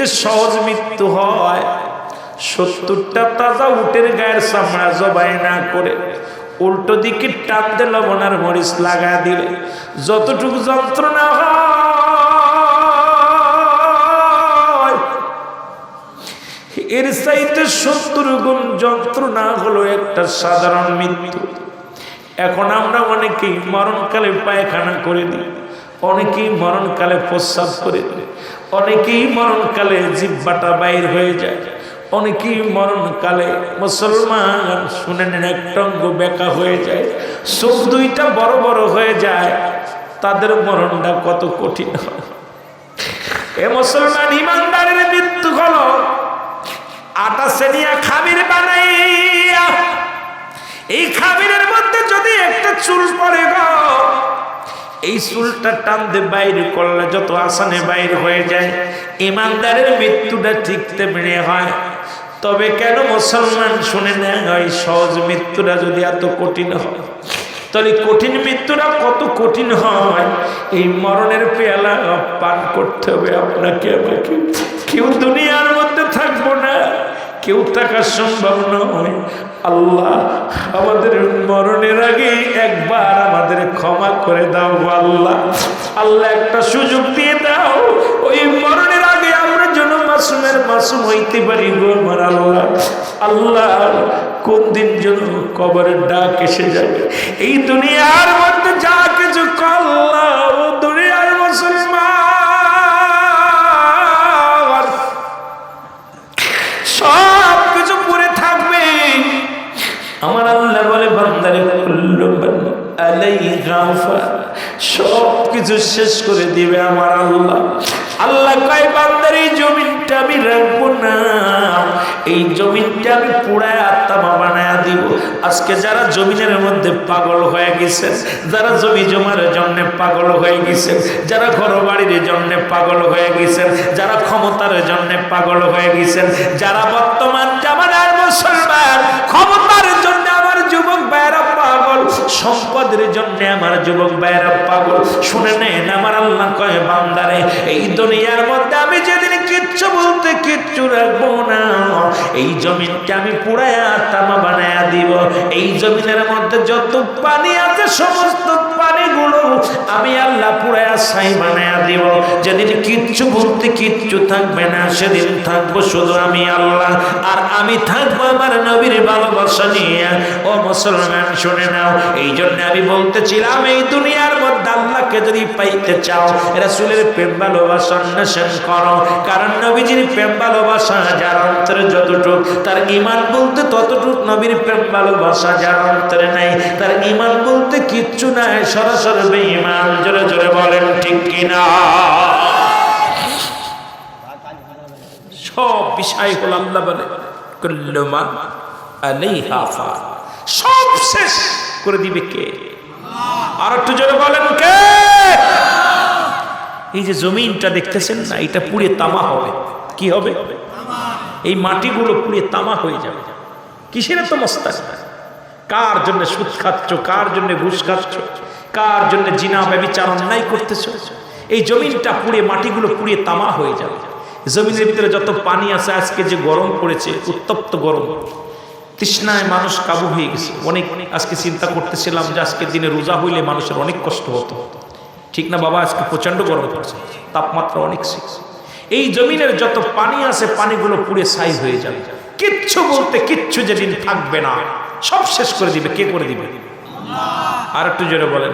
চাইতে সহজ মৃত্যু হয়, সত্তরটা তাজা উটের গায়ের চামড়া জবাই না করে উল্টো দিকে টান টানতে লবণার মরিচ লাগা দিলে যতটুকু যন্ত্রণা হয়। এর চাইতে সত্তর গুণ যন্ত্রণা হলো একটা সাধারণ মৃত্যু। এখন আমরা অনেকেই মরণকালে পায়খানা করে দিই, অনেকেই মরণকালে প্রস্রাব করে দিই। অনেকেই মরণকালে জিব্বাটা বাইর হয়ে যায়। অনেকেই মরণকালে মুসলমান শুনে নেন একটঙ্গ বেকা হয়ে যায়। চোখ দুইটা বড় বড় হয়ে যায়। তাদের মরণটা কত কঠিন হয়। এ মুসলমান ইমানদারের মৃত্যু হলো। আটা সেনিয়া খামির বানাইয়া এই খামিরের মধ্যে চুলটা টানতে বাইরে করলে যত আসানে বাইরে হয়ে যায়, ইমানদারের মৃত্যুটা ঠিক তেমনি হয়। তবে কেন মুসলমান শুনে নেয়, ওই সহজ মৃত্যুটা যদি এত কঠিন হয়? তাহলে কঠিন মৃত্যুটা কত কঠিন হয়? এই মরণের পেয়ালা পান করতে হবে আপনাকে, আমাকে। কেউ দুনিয়ার মধ্যে থাকব না, কেউ থাকা সম্ভব নয়। আল্লাহ, আমাদের মরণের আগে একবার আমাদের ক্ষমা করে দাও আল্লাহ। আল্লাহ একটা সুযোগ দিয়ে দাও, ওই মরণের আগে আমরা যেন মাসুমের মাসুম হইতে পারি গো আমার আল্লাহ। আল্লাহ, কোন দিন যেন কবরের ডাক এসে যাবে এই দুনিয়ার মধ্যে যা কিছু কল্লা সব কিছু শেষ করে দিবে আমার আল্লাহ। আল্লাহ কয়, বান্দার এই জমিনটা আমি রাখব না। এই জমিনটা আমি পুরায় আত্মা বানায় দিব। আজকে যারা জমিনের মধ্যে পাগল হয়ে গেছেন, যারা জমি জমার জন্য পাগল হয়ে গেছেন, যারা ঘর বাড়ির জন্য পাগল হয়ে গেছেন, যারা ক্ষমতার জন্য পাগল হয়ে গেছেন, যারা বর্তমান জামানার মুসলমান সম্পদের জন্য আমার যুবক বাইরা পাগল। শুনে নেন আমার আল্লাহ কয়, বান্দারে, এই দুনিয়ার মধ্যে আমি যেদিন কিচ্ছু বলতে কিচ্ছু রাখব না। এই জমিনটা আমি পুরায়া তামা বানায়া দিব। এই জমিনের মধ্যে যত পানি আছে, সমস্ত পানিগুলো আমি আল্লাহ পুরায়া সাই বানায়া দিব। যেদিন কিচ্ছু বলতে কিচ্ছু থাকবে না, সেদিন থাকব শুধু আমি আল্লাহ। আর আমি থাকব আমার নবীর ভালোবাসা নিয়ে। ও মুসলমান, শুনে নাও। এই জন্য আমি বলতেছিলাম, এই দুনিয়ার মধ্যে আল্লাহকে যদি পাইতে চাও, রাসূলের প্রেম ভালোবাসা অন্বেষণ করো। কারণ নবীজির প্রেম ভালোবাসা যার অন্তরে যতটুক, তার ইমান বলতে ততটুক নবীর প্রেম, ভালোবাসা যার অন্তরে নাই। তার ইমান বলতে কিচ্ছু নাই, সরাসরি বেঈমান। জোরে জোরে বলেন, ঠিক কিনা? সব বিষয় হল আল্লাহ বলে কুল্লুমা আলাইহা ফান সব শেষ করে দিবে কে? আর একটু জোরে বলেন, কে? এই যে জমিনটা দেখতেছেন না, এটা পুড়ে তামা হবে। কি হবে? এই মাটিগুলো পুড়ে তামা হয়ে যাবে। কিসের এত মস্তা কার জন্য সুদ খাচ্ছ? কার জন্য ঘুষ খাচ্ছ? কার জন্য জিনা ব্যবচার অন্যায় করতেছ? এই জমিনটা পুড়ে, মাটিগুলো পুড়ে তামা হয়ে যাবে। জমিনের ভিতরে যত পানি আছে, আজকে যে গরম পড়েছে, উত্তপ্ত গরম। তৃষ্ণায় মানুষ কাবু হয়ে গেছে। অনেক আজকে চিন্তা করতেছিলাম যে আজকের দিনে রোজা হইলে মানুষের অনেক কষ্ট হতো। ঠিক না বাবা, আজকে প্রচণ্ড গরম পড়ছে। তাপমাত্রা অনেক শিখছে এই জমিনের যত পানি আছে, পানিগুলো পুড়ে ছাই হয়ে যাবে। কিচ্ছু বলতে কিচ্ছু যেদিন থাকবে না। সব শেষ করে দিবে। কে করে দিবে? আর একটু জোরে বলেন।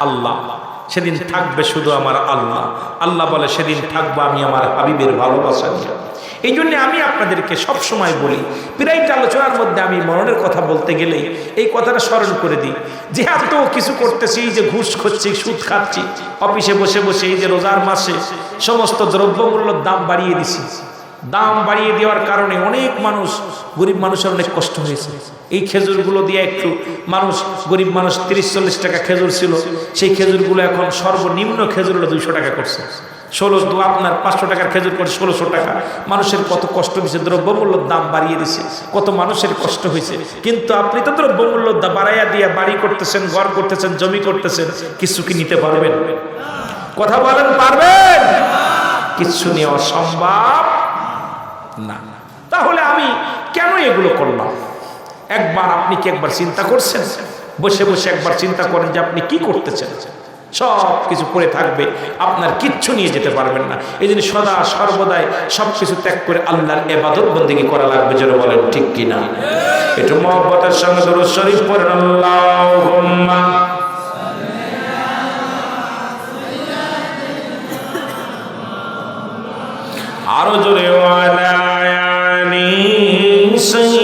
আল্লাহ। সেদিন থাকবে শুধু আমার আল্লাহ। আল্লাহ বলে, সেদিন থাকব আমি আমার হাবিবের ভালোবাসা নিয়ে। এই জন্য আমি আপনাদেরকে সব সময় বলি প্রায়টা আলোচনার মধ্যে আমি মরণের কথা বলতে গেলেই এই কথাটা স্মরণ করে দিই। যে এত কিছু করতেছি, যে ঘুষ খাচ্ছি সুদ খাচ্ছি, অফিসে বসে বসে এই যে রোজার মাসে সমস্ত দ্রব্যমূল্যর দাম বাড়িয়ে দিছি। দাম বাড়িয়ে দেওয়ার কারণে অনেক মানুষ গরিব মানুষের অনেক কষ্ট হয়েছে। এই খেজুরগুলো দিয়ে একটু মানুষ, গরিব মানুষ তিরিশ চল্লিশ টাকা খেজুর ছিল, সেই খেজুরগুলো এখন সর্বনিম্ন খেজুর হলো দুইশো টাকা করছে। ষোলো দু আপনার পাঁচশো টাকার খেজুর করে ষোলোশো টাকা। মানুষের কত কষ্ট হয়েছে, দ্রব্যমূল্যর দাম বাড়িয়ে দিছে, কত মানুষের কষ্ট হয়েছে। কিন্তু আপনি তো দ্রব্যমূল্যর দাম বাড়াইয়া দিয়ে বাড়ি করতেছেন, ঘর করতেছেন, জমি করতেছেন, কিছু কি নিতে পারবেন? কথা বলেন, পারবেন? কিচ্ছু নেওয়া সম্ভব? না। তাহলে আমি কেন এগুলো করলাম? একবার আপনি কি একবার চিন্তা করছেন? বসে বসে একবার চিন্তা করেন যে আপনি কি করতে করতেছেন সব কিছু পড়ে থাকবে, আপনার কিচ্ছু নিয়ে যেতে পারবেন না। এই জন্য সদা সর্বদাই সব কিছু ত্যাগ করে আল্লাহর এবাদত বন্দিগি করা লাগবে, যেন বলেন ঠিক কিনা। একটু মহব্বতের সঙ্গে দরুদ শরীফ আল্লাহুম্মা। আরও জোরে, ওয়ালায়ানি সাইয়্যিদিনা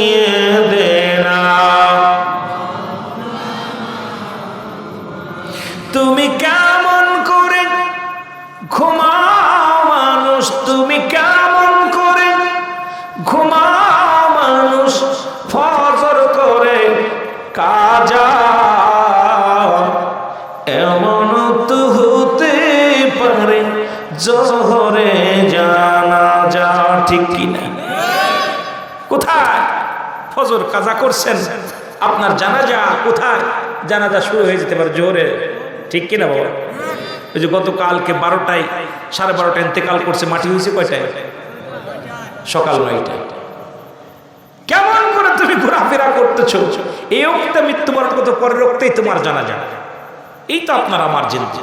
কাজা করছেন, আপনার জানাজা কোথায়? জানাজা শুরু হয়ে যেতে পারে জোরে ঠিক কিনা বাবা? ওই যে গতকালকে বারোটায়, সাড়ে বারোটায় ইন্তেকাল করছে, মাটি হয়েছে কয়টায়? সকাল নয়টায়। কেমন করে তুমি ঘোরাফেরা করতেছো? এই অক্তে মৃত্যুবরণ কত পরের অক্তেই তোমার জানা যায় এই তো আপনার আমার জিন্দি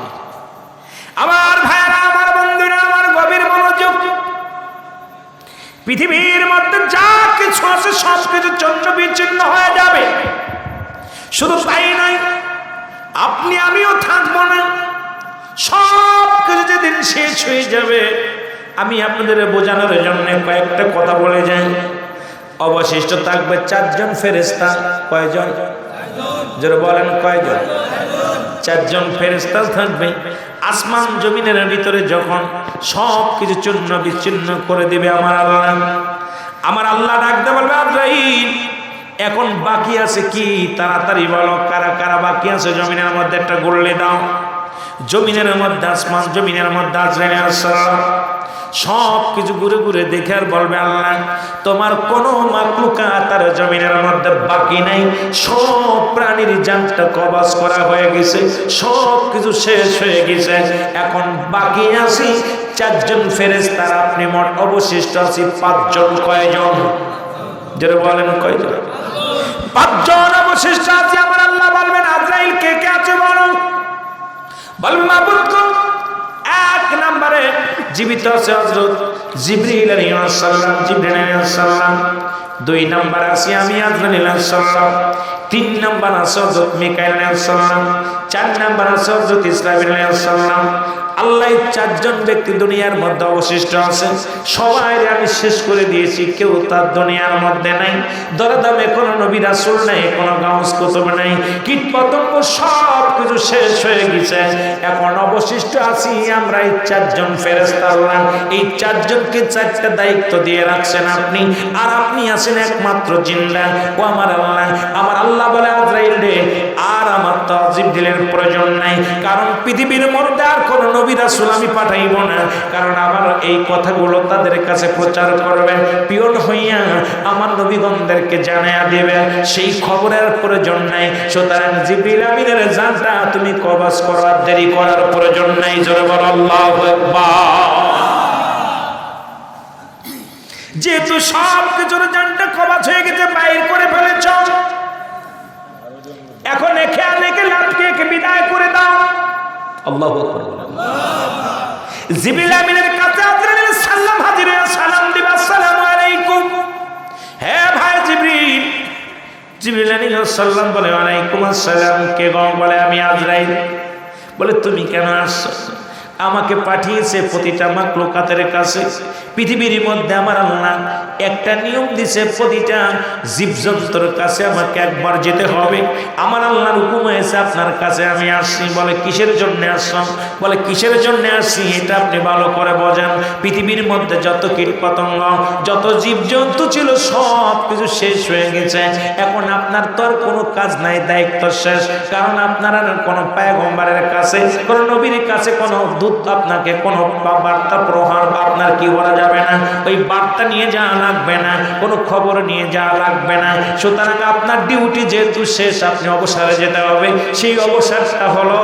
আমার ভাইরা আমার বন্ধুরা, আমার গভীর মনোযোগ পৃথিবীর মধ্যে যা কিছু আছে, সব কিছু চন্দ্র বিচ্ছিন্ন হয়ে যাবে। শুধু তাই নয়, আপনি, আমিও থাকব না। সব কিছু যেদিন শেষ হয়ে যাবে, আমি আপনাদের বোঝানোর জন্য কয়েকটা কথা বলে যাই। অবশিষ্ট থাকবে চারজন ফেরেস্তা কয়জন? যারা বলেন কয়জন? চারজন ফেরেস্তা থাকবে। আসমান জমিনের ভিতরে যখন সব কিছু চূর্ণ বিচ্ছিন্ন করে দেবে আমার আল্লাহ। আমার আল্লাহ ডাকতে বলবে আব্রাহিম এখন বাকি আছে কি? তাড়াতাড়ি বলো, কারা কারা বাকি আছে? জমিনের মধ্যে একটা গড়লে দাও। জমিনের মধ্যে আসমান, জমিনের মধ্যে আজরাইল আসসালাম সব কিছু ঘুরে ঘুরে দেখে আর বলবে আল্লাহ, তোমার কোনো মাকলুকা তার জমিনের মধ্যে বাকি নাই। সব প্রাণীর জানটা কবাস করা হয়ে গেছে সব কিছু শেষ হয়ে গেছে। এখন বাকি আছি চারজন ফেরেস তার আপনি মোট অবশিষ্ট আছি পাঁচজন কয়জন? যেটা বলেন কয়জন? পাঁচজন অবশিষ্ট আছে, আমার আল্লাহ বলবেন, আজরাইল কে কে আছে বলো? বলবেন এক নম্বরে জীবিত আছে হজরত জিবরিল আলাইহিস সালাম, জিবরিল আলাইহিস সালাম। দুই নাম্বার আছে আমি আজরাইল আলাইহিস সালাম। তিন নাম্বার আছে হজরত মিকাইল আলাইহিস সালাম। চার নাম্বার আছে হজরত ইসরাফিল আলাইহিস সালাম। আল্লাহ চারজন ব্যক্তি দুনিয়ার মধ্যে অবশিষ্ট আছে। সবাই আমি শেষ করে দিয়েছি, কেউ তার দুনিয়ার মধ্যে নাই। দরদামে কোনো নবী রাসুল নাই, কোনো গাউস কুতুব নাই। কীট পতঙ্গ সব কিছু শেষ হয়ে গেছে। এখন অবশিষ্ট আছি, আমরা এই চারজন ফেরেস্তা আল্লাহ। এই চারজনকে চারটা দায়িত্ব দিয়ে রাখছেন আপনি। আর আপনি আছেন একমাত্র জিন্দা। ও আমার আল্লাহ আমার আল্লাহ বলে আজরাইল রে, আর আমার তাজিব দিলের প্রয়োজন নাই। কারণ পৃথিবীর মধ্যে আর কোনো নবী রাসূল আমি পাঠাইব না। কারণ আমার এই কথাগুলো তাদের কাছে প্রচার করবে। পিয়ন হইয়া আমার নবীগণদেরকে জানাইয়া দেবে। সেই খবরের প্রয়োজন নাই। সুতরাং জিবরিল আমিনের জানটা তুমি কবাস করার দেরি করার প্রয়োজন নাই। জোরে বল, আল্লাহু যেহেতু সব কিছুর জানটা কবাস হয়ে গেছে, বাইর করে ফেলেছ। এখন একে আনেকে লাভকে বিদায় করে দাও। আল্লাহ জিবিল আমিনের কাছে আজরাইল সাল্লাম হাজির, সালাম দিবা, আসসালামু আলাইকুম। হে ভাই জিবরিল জিবরিল আলাইহিস সালাম বলে, ওয়ালাইকুম আসসালাম, কে গো? বলে, আমি আজরাইল। বলে, তুমি কেন আসছো? আমাকে পাঠিয়েছে প্রতিটা মাকলুকাতের কাছে। পৃথিবীর মধ্যে আমার আল্লাহ একটা নিয়ম দিছে, প্রতিটা জীবজন্তুর কাছে আমাকে একবার যেতে হবে। আমার আল্লাহর হুকুম হয়েছে, আপনার কাছে আমি আসছি। বলে, কিসের জন্য আসলাম? বলে, কিসের জন্য আসছি? এটা আপনি ভালো করে বোঝেন। পৃথিবীর মধ্যে যত কীট পতঙ্গ যত জীবজন্তু ছিল, সব কিছু শেষ হয়ে গেছে। এখন আপনার তো আর কোনো কাজ নাই, দায়িত্ব শেষ। কারণ আপনার আর কোনো পায়গম্বারের কাছে, কোনো নবীর কাছে কোনো দূত আপনাকে কোনো বার্তা প্রহার আপনার কি বলা যাবে না। ওই বার্তা নিয়ে যাওয়া লাগবে না, কোনো খবর নিয়ে যাওয়া লাগবে না। সুতরাং আপনার ডিউটি যেহেতু শেষ, আপনি অবসরে যেতে হবে। সেই অবসরটা হলো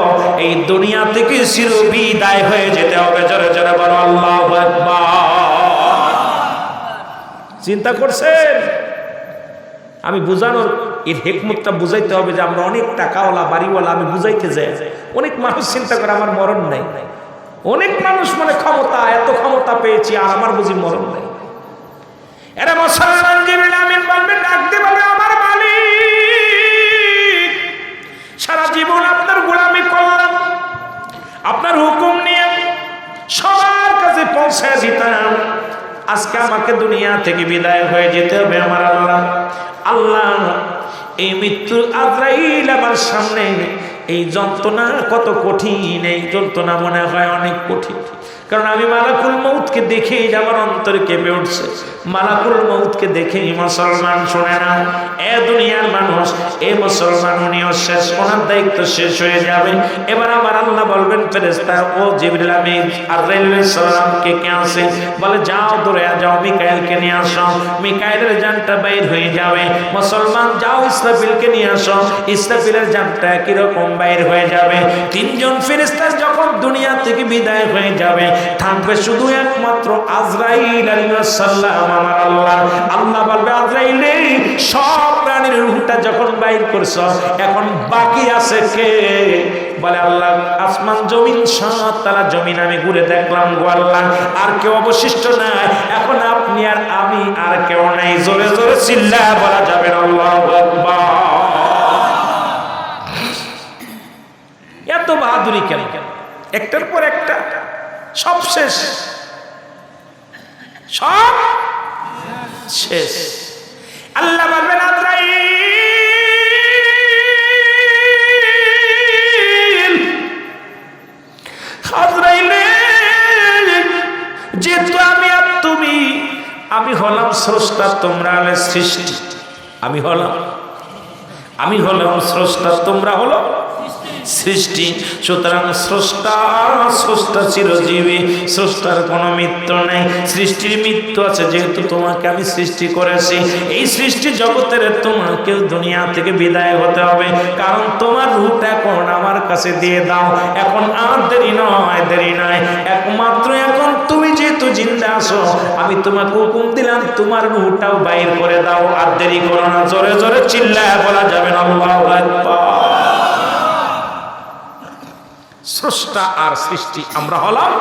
এই দুনিয়া থেকে বিদায় হয়ে যেতে হবে। জোরে জোরে বলো, আল্লাহ চিন্তা করছেন? আমি বুঝানোর এর হেকমতটা বুঝাইতে হবে যে আমরা অনেক টাকাওয়ালা, বাড়িওয়ালা, আমি বুঝাইতে যাই। অনেক মানুষ চিন্তা করে আমার মরণ নাই। অনেক মানুষ মানে ক্ষমতা, এত ক্ষমতা পেয়েছি আর আমার বুঝি মরণ নাই। এরা মুসলমান জিবিল আমিন বলবে ডাকতে বলবে আমার মালিক। সারা জীবন আপনার গোলামি করলাম, আপনার হুকুম নিয়ে সবার কাছে পৌঁছায় দিতাম। আজকে আমাকে দুনিয়া থেকে বিদায় হয়ে যেতে হবে আমার আল্লাহ। আল্লাহ, এই মৃত্যুর আজরাইল আমার সামনে এই যন্ত্রণা কত কঠিন এই যন্ত্রণা মনে হয় অনেক কঠিন। কারণ আমি মালাকুল মৌতকে দেখেই আমার অন্তর কেঁপে উঠছে। মালাকুল মৌতকে দেখেই মুসলমান শুনে না। এ দুনিয়ার মানুষ, এ মুসলমান উনিও শেষ, ওনার দায়িত্ব শেষ হয়ে যাবে। এবার আমার আল্লাহ বলবেন ফেরেস্তা ও জিবরিল আর রেলওয়ে সালামকে কে আসে বলে, যাও দূরে যাও মিকাইলকে নিয়ে আসো। মিকাইলের জানটা বাইর হয়ে যাবে। মুসলমান, যাও ইসরাফিলকে নিয়ে আসো। ইসরাফিলের জানটা একই রকম বাইর হয়ে যাবে। তিনজন ফেরেস্তা যখন দুনিয়া থেকে বিদায় হয়ে যাবে থাকবে শুধু একমাত্র আজরাইল আলাইহিস সালাম, আমার আল্লাহ। আল্লাহ বলবে, আজরাইল, সব প্রাণীর রূহটা যখন বাইর করছ, এখন বাকি আছে কে? বলে আল্লাহ, আসমান, জমিন সাত তারা জমিন, আমি ঘুরে দেখলাম গো আল্লাহ, আর কেউ অবশিষ্ট নাই। এখন আপনি আর আমি আর কেউ নাই। জোরে জোরে চিল্লা বলা যাবে আল্লাহু এত বাহাদুরি কেন কেন? একটার পর একটা। সব শেষ। সব শেষ। আল্লাহ বলবেন যেহেতু আমি আর তুমি, আমি হলাম স্রষ্টা, তোমরা হলে সৃষ্টি। আমি হলাম। আমি হলাম স্রষ্টা, তোমরা হলো সৃষ্টি। সুতরাং স্রষ্টা স্রষ্টা চিরজীবী, স্রষ্টার কোনো মৃত্যু নেই। সৃষ্টির মৃত্যু আছে যেহেতু তোমাকে আমি সৃষ্টি করেছি। এই সৃষ্টি জগতের তোমাকে দুনিয়া থেকে বিদায় হতে হবে। কারণ তোমার রূপটা এখন আমার কাছে দিয়ে দাও। এখন আর দেরি নয় দেরি নয়। একমাত্র এখন তুমি যেহেতু জিন্দা আসো আমি তোমাকে হুকুম দিলাম, তোমার রূপটাও বাইর করে দাও। আর দেরি করো না, জোরে জোরে চিল্লায় বলা যাবে না, আল্লাহু স্রষ্টা আর সৃষ্টি, আমরা হলাম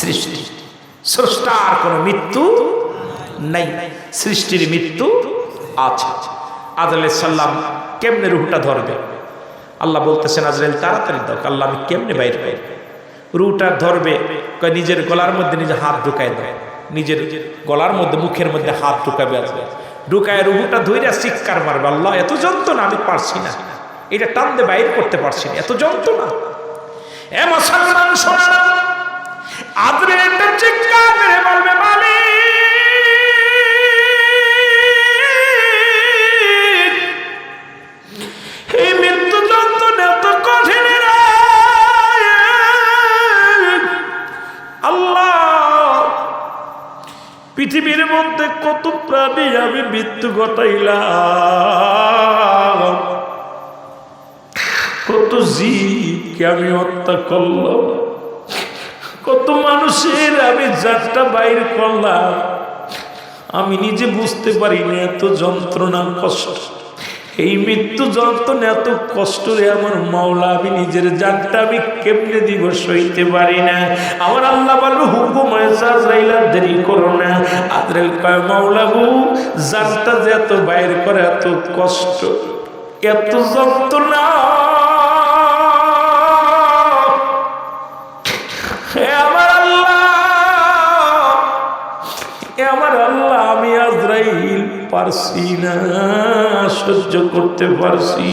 সৃষ্টি। স্রষ্টা আর কোনো মৃত্যু নাই, সৃষ্টির মৃত্যু আছে। আদলে সাল্লাম কেমনে রুহটা ধরবে? আল্লাহ বলতেছেন, আজরাইল, তাড়াতাড়ি দাও, আল্লাহ আমি কেমনে বাইর পাই রুহটা ধরবে নিজের গলার মধ্যে নিজে হাত ঢুকায় দেয় নিজের গলার মধ্যে, মুখের মধ্যে হাত ঢুকাবে আসবে ঢুকায় রুহুটা ধৈর্য চিৎকার মারবে, আল্লাহ, এত যন্ত্রণা আমি পারছি না, এটা টান টানতে বাইর করতে পারছি না, এত যন্ত্রণা। এ মুসলমান, শোনা না আদরে চিৎকার মেরে বলবে, মালিক, এই মৃত্যু যন্ত্রণা এত কঠিন। আল্লাহ, পৃথিবীর মধ্যে কত প্রাণী আমি মৃত্যু ঘটাইলাম কত জীবকে আমি হত্যা করলাম। কত মানুষের আমি যাত্রা বাইর করলাম। আমি নিজে বুঝতে পারি না এত যন্ত্রণা, কষ্ট। এই মৃত্যু যন্ত্রণা, এত কষ্ট রে আমার মাওলা, আমি নিজের জানটা আমি কেমনে দিব সইতে পারি না। আমার আল্লাহ বলবে হুকুম রাইলা দেরি করো না। কয়, মাওলা গো জানটা যে এত বাইর করে, এত কষ্ট, এত যন্ত্রণা পারছি না, সহ্য করতে পারছি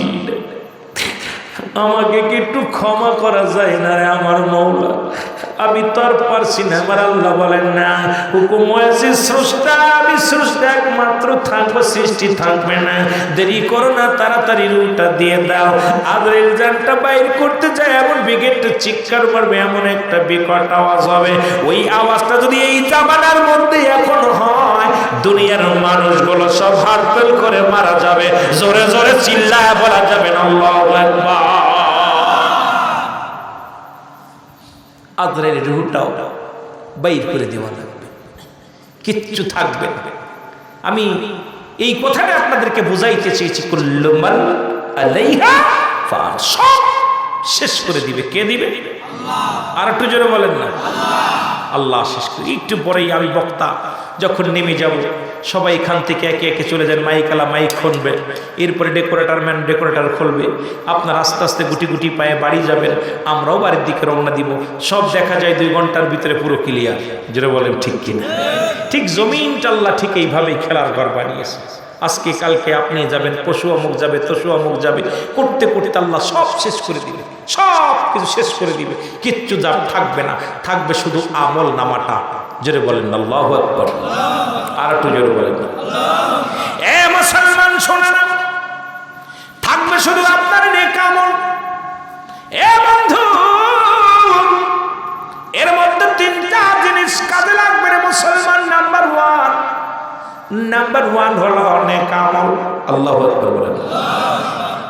আমাকে কি একটু ক্ষমা করা যায় না রে আমার মৌলা? আমি তোর পারছি না। আমার আল্লাহ বলেন, না, হুকুম হয়েছে স্রষ্টা, আমি স্রষ্টা একমাত্র থাকব, সৃষ্টি থাকবে না। দেরি করো না, তাড়াতাড়ি রুটা দিয়ে দাও। আদরের জানটা বাইর করতে যায়, এমন বিগেটটা চিৎকার মারবে, এমন একটা বিকট আওয়াজ হবে। ওই আওয়াজটা যদি এই জামানার মধ্যে এখন হয় দুনিয়ার মানুষগুলো সব হাত ফেল করে মারা যাবে। জোরে জোরে চিল্লায় বলা যাবে আদরের রুহটাও বাইর করে দেওয়া লাগবে। কিচ্ছু থাকবে আমি এই কথাটা আপনাদেরকে বুঝাইতে চেয়েছি কুল্লুমান আলাইহা সব শেষ করে দিবে। কে দিবে? আর একটু জোরে বলেন না। আল্লাহ শেষ করে একটু পরেই আমি বক্তা যখন নেমে যাব, সবাই এখান থেকে একে একে চলে যান মাইকালা মাইক খুলবে এরপরে ডেকোরেটার ম্যান ডেকোরেটার খুলবে। আপনার আস্তে আস্তে গুটি গুটি পায়ে বাড়ি যাবেন, আমরাও বাড়ির দিকে রওনা দিব। সব দেখা যায় দুই ঘণ্টার ভিতরে পুরো ক্লিয়ার যেটা বলেন, ঠিক কিনা? ঠিক জমিনটা আল্লাহ ঠিক এইভাবেই খেলার ঘর বানিয়েছে। আজকে, কালকে আপনি যাবেন, পশু অমুক যাবে তসু অমুক যাবে, করতে করতে আল্লাহ সব শেষ করে দিবে। সব কিছু শেষ করে দিবে। কিচ্ছু যা থাকবে না। থাকবে শুধু আমল নামাটা। জোরে বলেন, আল্লাহ আকবর। আর একটু জোরে বলেন। এ মুসলমান শোনে না থাকবে শুধু আপনার নেক আমল। এ বন্ধু, এর মধ্যে তিনটা জিনিস কাজে লাগবে রে মুসলমান। নাম্বার ওয়ান নাম্বার ওয়ান হলো নেক আমল। আল্লাহ আকবর বলেন।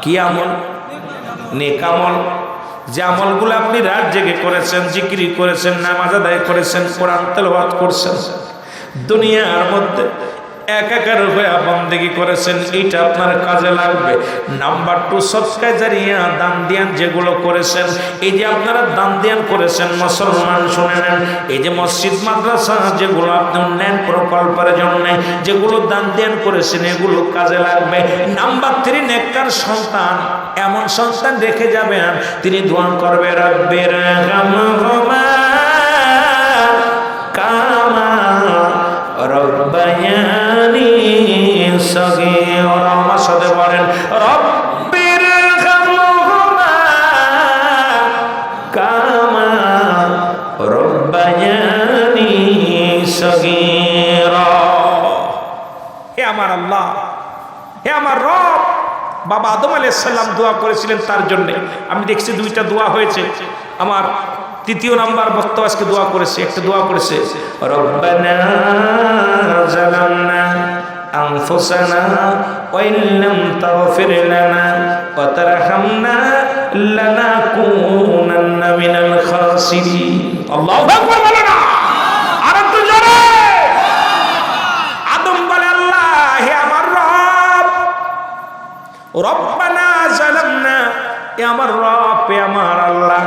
কি আমল? নেক আমল। যে আমলগুলো আপনি রাত জেগে করেছেন, জিকিরি করেছেন, নামাজ আদায় করেছেন, কোরআন তেলবাদ করছেন, দুনিয়ার মধ্যে একাকার হয়ে বন্দেগি করেছেন এইটা আপনার কাজে লাগবে। নাম্বার টু সৎকায় জারিয়া দান দিয়ান যেগুলো করেছেন, এই যে আপনারা দান দিয়ান করেছেন, মুসলমান শুনে নেন, এই যে মসজিদ, মাদ্রাসা যেগুলো আপনি উন্নয়ন প্রকল্পের জন্য, যেগুলো দান দিয়ান করেছেন, এগুলো কাজে লাগবে। নাম্বার থ্রি নেককার সন্তান, এমন সন্তান রেখে যাবেন, তিনি দোয়া করবে, রব্বের গামহুমা সগীরা আমার সাথে বলেন আমার আল্লাহ, হে আমার রব, বাবা আদম আলাইসাল্লাম দোয়া করেছিলেন তার জন্যে। আমি দেখছি দুইটা দোয়া হয়েছে। আমার তৃতীয় নাম্বার বক্তব্য আজকে দোয়া করেছে, একটা দোয়া করেছে, রব্বানা জালামনা أنفسنا وإن لم تغفر لنا وترحمنا لنكونن من الخاسرين الله أكبر বলো আর একটু জোরে আদম বলে আল্লাহ হে আমার রব রব্বানা জালামনা এ আমার রব এ আমার আল্লাহ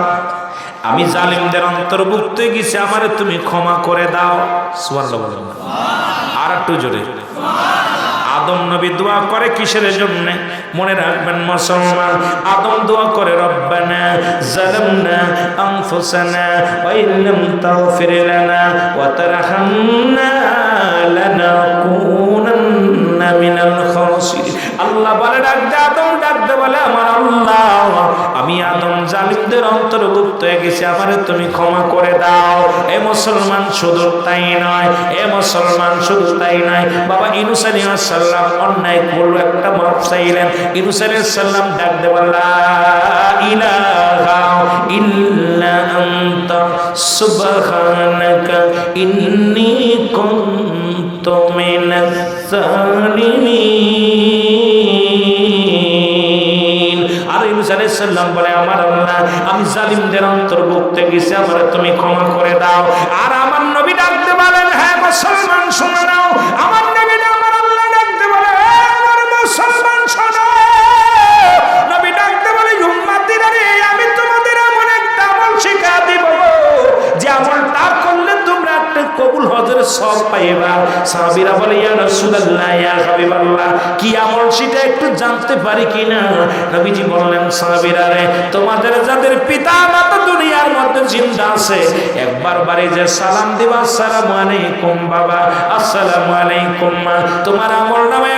আমি জালিমদের অন্তর্ভুক্ত হয়ে গেছি আমারে তুমি ক্ষমা করে দাও সুবহানাল্লাহ বলেন না। আর একটু জোরে। আদম নবী দোয়া করে কিসের জন্য? মনে রাখবেন মুসলমান, আদম দোয়া করে রব্বানা জালামনা আনফুসানা ওয়া ইল্লাম তাগফির লানা ওয়া তারহামনা লানাকুনান্না মিনাল খাসিরিন। আল্লাহ বলে, ডাক দে আদম, ডাক দে আল্লাহ। আমি আদম জালিমদের অন্তর্ভুক্ত হয়ে গেছি, আমারে তুমি ক্ষমা করে দাও। এ মুসলমান শুধু তাই নয়, এ মুসলমান শুধু তাই নয়। বাবা ইনুস সালাম অন্যায় করল, একটা মাপ চাইলেন। ইনুস সালাম ডাক দে বলা ইলাহা ইল্লা আনতা, সুবহানাকা ইন্নী কুনতু মিনাজ জালিমিন আমার আল্লাহ, আমি জালিমদের অন্তর্ভুক্ত গেছি আমার তুমি ক্ষমা করে দাও। আর আমার নবী ডাকতে পারেন হ্যাঁ মুসলমান, শুনে নাও সব পাইবা। সাহাবীরা বলে, ইয়া রাসূলুল্লাহ, ইয়া হাবিবাল্লাহ, কি আমল সেটা একটু জানতে পারি কিনা? নবীজি বললেন, সাহাবীরা রে, তোমাদের যাদের পিতা মাতা জিন্দা আছে, একবার যে সালাম দিবা আলাইকুম বাবা আলাইকুম মা। তোমার আমল নামে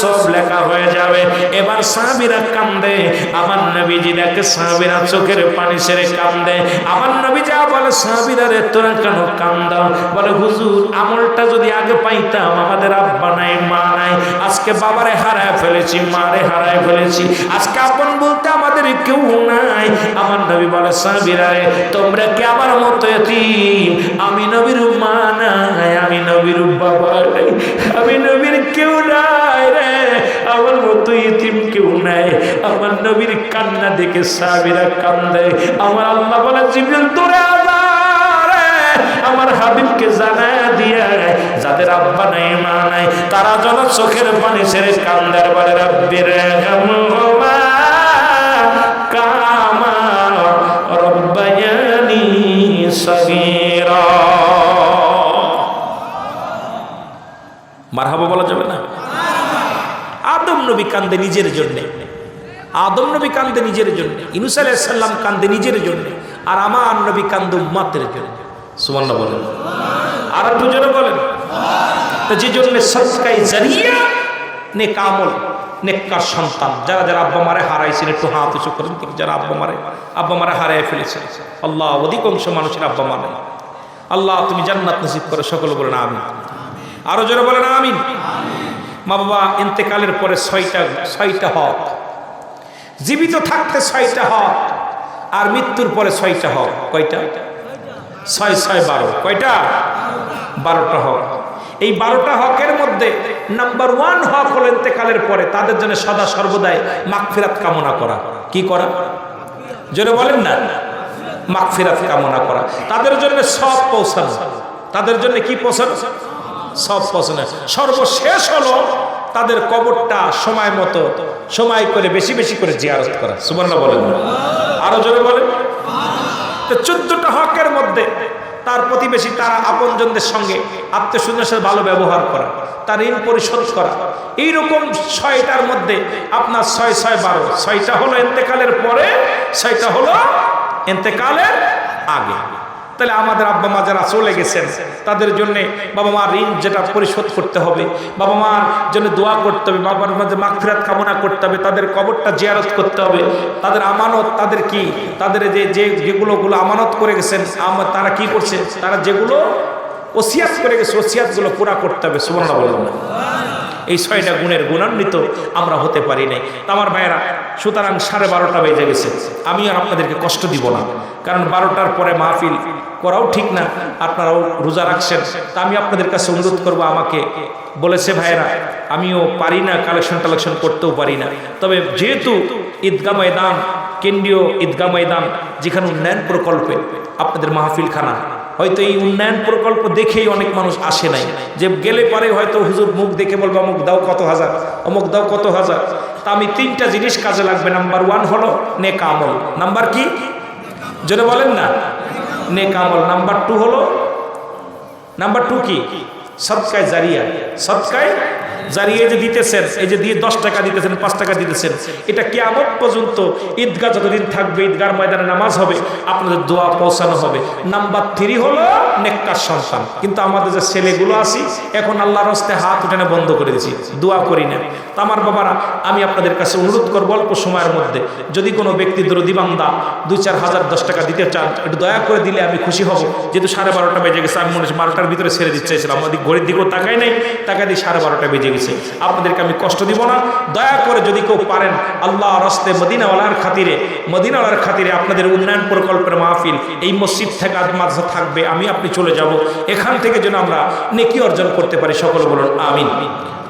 সব লেখা হয়ে যাবে। এবার সাহাবীরা কান্দে, আমার নবীজি দেখে সাহাবীরা চোখের পানি ছেড়ে কান্দে। আমার নবী যা বলে, সাহাবীরা রে, তোরা কেন কান্দাও? বলে, হুজুর, আমলটা যদি আগে পাইতাম, আমাদের আব্বা নাই, মা নাই। আজকে বাবারে হারায় ফেলেছি, মারে হারায় ফেলেছি। আজকে আপন বলতে আমাদের কেউ নাই। আমার নবী বলে সাহাবীরা রে তোমরা কি আমার মতো এতিম? আমি নবীর মা নাই, আমি নবীর বাবা নাই, আমি নবীর কেউ নাই রে। আমার মতো ইতিম কেউ নাই। আমার নবীর কান্না দেখে সাহাবীরা কান্দে। আমার আল্লাহ বলে, জিবরিল তোরে আমার হাবিবকে জানায় দিয়া, যাদের আব্বা নাই, মা নাই, তারা যেন চোখের পানি ছেড়ে কান্দার বলে রব্বির কান্দে নিজের জন্যে। আদম নবী কান্দে নিজের জন্য। ইনুস আলাইসাল্লাম কান্দে নিজের জন্য। আর আমার নবী কান্দে উম্মাতের জন্য। সুমান্য বলেন। আর একটু জোরে বলেন। যে জন্য সৎকাই জারিয়া নে কামল নেককার সন্তান। যারা যারা আব্বা মারে হারাইছেন, একটু হাত উঁচু করেন ঠিক যারা আব্বা মারে আব্বা মারে হারাই ফেলেছে আল্লাহ অধিকাংশ মানুষের আব্বা মানে আল্লাহ তুমি জান্নাত নসিব করে, সকল বলেন আমিন। আরও জোরে বলেন আমিন। মা বাবা ইন্তেকালের পরে ছয়টা ছয়টা হক। জীবিত থাকতে ছয়টা হক আর মৃত্যুর পরে ছয়টা হক। কয়টা? ছয় ছয়, বারো। কয়টা? বারোটা হক। এই বারোটা হকের মধ্যে নাম্বার ওয়ান হক হল ইন্তেকালের পরে, তাদের জন্য সদা সর্বদাই মাগফিরাত কামনা করা। কি করা? জোরে বলেন না। মাগফিরাত কামনা করা। তাদের জন্য সব পৌঁছানো। তাদের জন্য কি পৌঁছানো? সব পছন্দ সর্বশেষ হলো তাদের কবরটা সময় মতো, সময় করে, বেশি বেশি করে জিয়ারত করা। সুবর্ণ বলেন। আরও জোরে বলেন। তো চোদ্দটা হকের মধ্যে তার প্রতিবেশী, তারা আপনজনদের সঙ্গে আত্মীয় সাথে ভালো ব্যবহার করা, তার ঋণ পরিশোধ করা। এইরকম ছয়টার মধ্যে আপনার ছয় ছয়, বারো। ছয়টা হলো এন্তেকালের পরে, ছয়টা হলো এন্তেকালের আগে। তাহলে আমাদের আব্বা মা যারা চলে গেছেন, তাদের জন্য বাবা মার ঋণ যেটা পরিশোধ করতে হবে, বাবা মার জন্য দোয়া করতে হবে বাবার মাঝে মাগফিরাত কামনা করতে হবে, তাদের কবরটা জিয়ারত করতে হবে, তাদের আমানত তাদের কি? তাদের যে যে যেগুলোগুলো আমানত করে গেছেন তারা কি করছে? তারা যেগুলো ওসিয়াত করে গেছে, ওসিয়াতগুলো পুরা করতে হবে সুবর্ণ বলবেন এই ছয়টা গুণের গুণান্বিত আমরা হতে পারি নাই। আমার ভাইয়েরা, সুতরাং সাড়ে বারোটা বেজে গেছে। আমি আর আপনাদেরকে কষ্ট দিব না। কারণ বারোটার পরে মাহফিল করাও ঠিক না, আপনারাও রোজা রাখছেন। তা আমি আপনাদের কাছে অনুরোধ করব, আমাকে বলেছে ভাইয়েরা, আমিও পারি না, কালেকশন টালেকশন করতেও পারি না। তবে যেহেতু ঈদগা ময়দান, কেন্দ্রীয় ঈদগা ময়দান, যেখানে উন্নয়ন প্রকল্পে আপনাদের মাহফিলখানা হয়তো এই উন্নয়ন প্রকল্প দেখেই অনেক মানুষ আসে নাই। যে গেলে পরে হয়তো হুজুর মুখ দেখে বলব, অমুক দাও কত হাজার, অমুক দাও কত হাজার। তা আমি তিনটা জিনিস কাজে লাগবে। নাম্বার ওয়ান হলো নেকামল নাম্বার কি? যেন বলেন না। নেক আমল। নাম্বার টু হলো, নাম্বার টু কি? সৎকায় জারিয়া। সৎকায় জারিয়ে যে দিতেছেন, এই যে দিয়ে দশ টাকা দিতেছেন, পাঁচ টাকা দিতেছেন, এটা কিয়ামত পর্যন্ত ঈদগাহ যতদিন থাকবে ঈদগার ময়দানে নামাজ হবে, আপনাদের দোয়া পৌঁছানো হবে। নাম্বার থ্রি হলো নেককার সন্তান। কিন্তু আমাদের যে ছেলেগুলো আছি, এখন আল্লাহর হস্তে হাত উঠানে বন্ধ করে দিয়েছি, দোয়া করি না। তা আমার বাবারা, আমি আপনাদের কাছে অনুরোধ করব অল্প সময়ের মধ্যে, যদি কোনো ব্যক্তি দরদিবান্দা দুই চার হাজার দশ টাকা দিতে চান, একটু দয়া করে দিলে আমি খুশি হব। যেহেতু সাড়ে বারোটা বেজে গেছে, আমি মনে হচ্ছে বারোটার ভিতরে ছেড়ে চাইছিলাম। আমাদের ঘড়ির দিকেও তাকাই নাই টাকা দিয়ে সাড়ে বারোটা বেজে গেছে। আপনাদেরকে আমি কষ্ট দিব না। দয়া করে যদি কেউ পারেন, আল্লাহ রস্তে মদিনাওয়ালার খাতিরে মদিনাওয়ালার খাতিরে আপনাদের উন্নয়ন প্রকল্পের মাহফিল, এই মসজিদ থেকে মাদ্রাসা থাকবে, আমি আপনি চলে যাব। এখান থেকে যেন আমরা নেকি অর্জন করতে পারি, সকল বলুন, আমিন।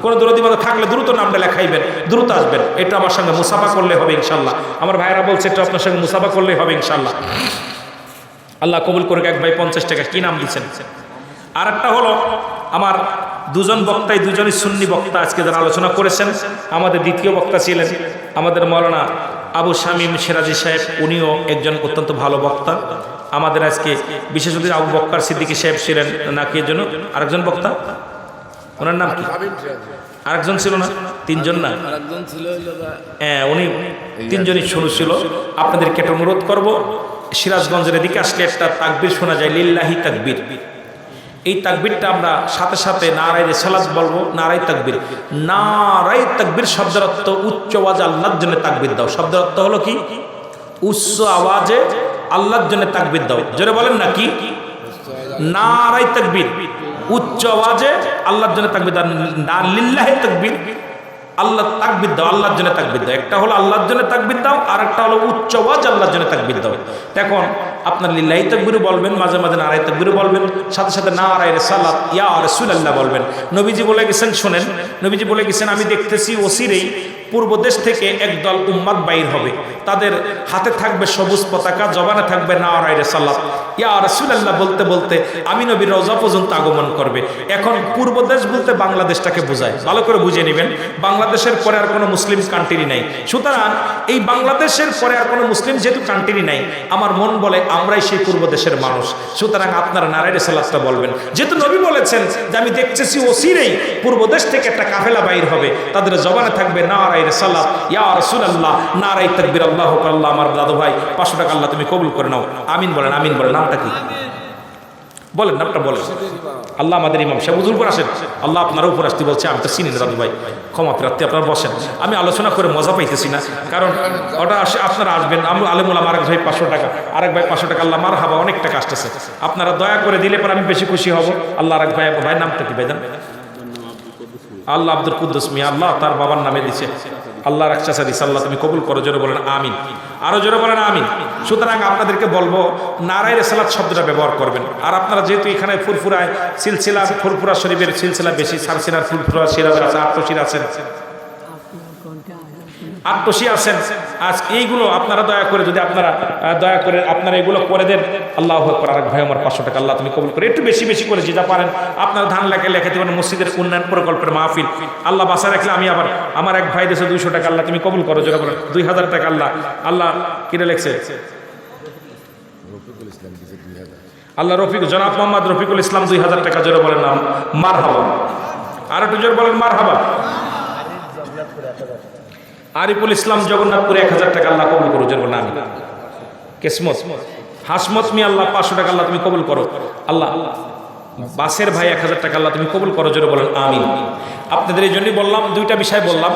কোনো দূরদিবাদ থাকলে দ্রুত নামটা লেখাইবেন, দ্রুত আসবেন। এটা আমার সঙ্গে মুসাফা করলে হবে ইনশাল্লাহ আমার ভাইয়েরা বলছে এটা আপনার সঙ্গে মুসাফা করলে হবে ইনশাল্লাহ আল্লাহ কবুল করে এক ভাই পঞ্চাশ টাকা, কি নাম দিচ্ছেন? আর একটা হলো আমার দুজন বক্তাই দুজনই সুন্নি বক্তা আজকে যারা আলোচনা করেছেন আমাদের দ্বিতীয় বক্তা ছিলেন আমাদের মৌলানা আবু শামীম সিরাজি সাহেব উনিও একজন অত্যন্ত ভালো বক্তা। আমাদের আজকে বিশেষ অতিথি আবু বক্কার সিদ্দিকী সাহেব ছিলেন নাকি এর জন্য আরেকজন বক্তা? ওনার নাম কি? আরেকজন ছিল না? তিনজন না? আরেকজন ছিল হ্যাঁ উনি তিনজনই শুরু ছিল। আপনাদেরকে একটা অনুরোধ করব সিরাজগঞ্জের এদিকে আসলে একটা তাকবির শোনা যায় লিল্লাহি তাকবির। এই তাকবিরটা আমরা সাথে সাথে নারাই রেসালাত বলব নারাই তাকবির। নারাই তাকবির শব্দের অর্থ উচ্চ আওয়াজ আল্লাহর জন্য তাকবির দাও। শব্দের অর্থ হলো কি? উচ্চ আওয়াজে আল্লাহর জন্য তাকবির দাও। জোরে বলেন না কি? নারাই তাকবির। উচ্চ আওয়াজে আল্লাহর জন্য তাকবির দাও। না, লিল্লাহি তাকবির। আল্লাহ তাকবির দাও, আল্লাহর জন্য তাকবির দাও। একটা হলো আল্লাহর জন্য তাকবির দাও আর একটা হলো উচ্চ আওয়াজ আল্লাহর জন্য তাকবির দাও। এখন আপনার লিল্লাহি তকবিরও বলবেন, মাঝে মাঝে নারায় তকবিরও বলবেন, সাথে সাথে না নারায় সালাত ইয়া রসুল আল্লাহ বলবেন। নবীজি বলে গেছেন, শোনেন, নবীজি বলে গেছেন, আমি দেখতেছি ওসিরেই পূর্ব দেশ থেকে একদল উম্মাদ বাইর হবে। তাদের হাতে থাকবে সবুজ পতাকা, জবানে থাকবে নারায় সালাত। ইয়া রাসূলুল্লাহ বলতে বলতে আমি নবীর রওজা পর্যন্ত আগমন করবে। এখন পূর্ব দেশ বলতে বাংলাদেশটাকে বোঝায়। ভালো করে বুঝে নেবেন, বাংলাদেশের পরে আর কোনো মুসলিম কান্ট্রি নাই। সুতরাং এই বাংলাদেশের পরে আর কোনো মুসলিম যেহেতু কান্ট্রি নাই, আমার মন বলে আমরাই সেই পূর্ব দেশের মানুষ। সুতরাং আপনারা নারায়ণ সালাতটা বলবেন। যেহেতু নবী বলেছেন যে, আমি দেখতেছি ওসিরেই পূর্ব দেশ থেকে একটা কাফেলা বাইর হবে। তাদের জবানে থাকবে নারায়ণ সালাত ইয়া রাসূলুল্লাহ নারাই তাকবীর, আল্লাহ আল্লাহ আমার দাদু ভাই, পাঁচশো টাকা আল্লাহ তুমি কবুল করে নাও। আমিন বলেন আমিন বলেন, নামটা কি? বলেন, নামটা বলেন। আল্লাহ আমাদের ইমাম সাহেব হুজুর উপর আসেন। আল্লাহ আপনার উপর আসতে বলছে আমি তো চিনি না, দাদু ভাই, ক্ষমা প্রার্থী, আপনারা বসেন। আমি আলোচনা করে মজা পাইতেছি না, কারণ ওটা আসে, আপনারা আসবেন, আমি, আলেমুল আমার ভাই পাঁচশো টাকা, আরেক ভাই পাঁচশো টাকা, আল্লাহ মার হাবা অনেক টাকা আসতেছে আপনারা দয়া করে দিলে পর আমি বেশি খুশি হব। আল্লাহ আরেক ভাই, ভাইয়ের নামটা কি ভাই? আল্লাহ আব্দুল কুদ্দুস মিয়া, আল্লাহ তার বাবার নামে দিছে। আল্লাহ রাক্ষসা দিস আল্লাহ তুমি কবুল করো, জোরে বলেন আমিন। আরও জোরে বলেন আমিন। সুতরাং আপনাদেরকে বলব নারায় রেসালাত শব্দটা ব্যবহার করবেন। আর আপনারা যেহেতু এখানে ফুরফুরায় সিলসিলা, ফুরফুরা শরীফের সিলসিলা বেশি, সারসিনার ফুরফুরা সিরাজের আছে আটশির আছেন আটশি আছেন। আজ এইগুলো আপনারা দয়া করে যদি আপনারা দয়া করে আপনারা এগুলো করে দেন আল্লাহ আকবর আরেক ভাই আমার পাঁচশো টাকা আল্লাহ তুমি কবুল করে। একটু বেশি বেশি করে যেটা পারেন আপনারা ধান লেখে লেখে দেবেন মসজিদের উন্নয়ন প্রকল্পের মাহফিল। আল্লাহ বাসা রাখলে আমি আবার আমার এক ভাই দেশে দুইশো টাকা আল্লাহ তুমি কবুল করো যেটা বলেন দুই হাজার টাকা আল্লাহ। আল্লাহ কিনে লেখছে? আল্লাহ রফিক জনাব মোহাম্মদ রফিকুল ইসলাম দুই হাজার টাকা জোরে বলেন নাম মার হাবা আর একটু জোরে বলেন মার হাবা আরিফুল ইসলাম জগন্নাথপুরে এক হাজার টাকা আল্লাহ কবুল করো বলেন আমি কেসমত, হাসমত মি আল্লাহ পাঁচশো টাকা আল্লাহ তুমি কবুল করো। আল্লাহ, বাসের ভাই এক হাজার টাকা আল্লাহ তুমি কবুল করো, জোরে বলেন আমি আপনাদের এই জন্যই বললাম, দুইটা বিষয় বললাম।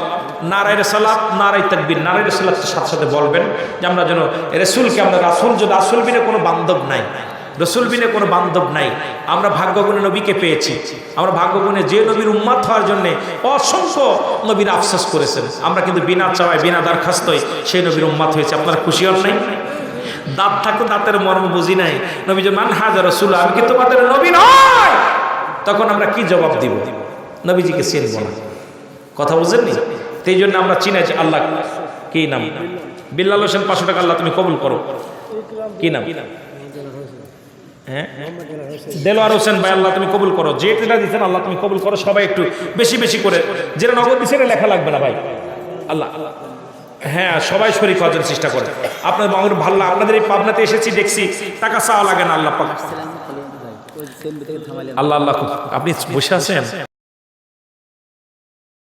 নারায়ের সালাত নারাই তাকবির। নারায় সালাত সাথে সাথে বলবেন যে আমরা যেন রেসুলকে, আমরা রাসুল, যদি রাসুল বিনে কোনো বান্ধব নাই রসুল বিনে কোনো বান্ধব নাই। আমরা ভাগ্যগুণে নবীকে পেয়েছি। আমরা ভাগ্যগুণে যে নবীর উম্মাত হওয়ার জন্য অসংখ্য নবীর আফসোস করেছেন। আমরা কিন্তু বিনা চাওয়ায়, বিনা দরখাস্তই সেই নবীর উম্মাত হয়েছে। আপনারা খুশি হন নাই? দাঁত থাকতো দাঁতের মর্ম বুঝি নাই। নবী যে, মান হাজার রসুল আমি কি তোমাদের নবী নয় তখন আমরা কি জবাব দিব? নবীজিকে চিনব না। কথা বুঝেননি? সেই জন্য আমরা চিনে যে, আল্লাহ, কি নাম? বিল্লাল হোসেন, পাঁচশো টাকা আল্লাহ তুমি কবুল করো। কি নাম? হ্যাঁ দেলোয়ার হোসেন ভাই আল্লাহ তুমি কবুল করো। যে যেটা দিচ্ছেন আল্লাহ তুমি কবুল করো। সবাই একটু বেশি বেশি করে। যেটা নগদ দিচ্ছে এটা লেখা লাগবে না ভাই। আল্লাহ হ্যাঁ সবাই শরীর হওয়ার চেষ্টা করে। আপনার আমার ভালো লাগে। আপনাদের এই পাবনাতে এসেছি দেখছি। টাকা চাওয়া লাগে না আল্লাহ পাক। আল্লাহ আল্লাহ আপনি বসে আছেন?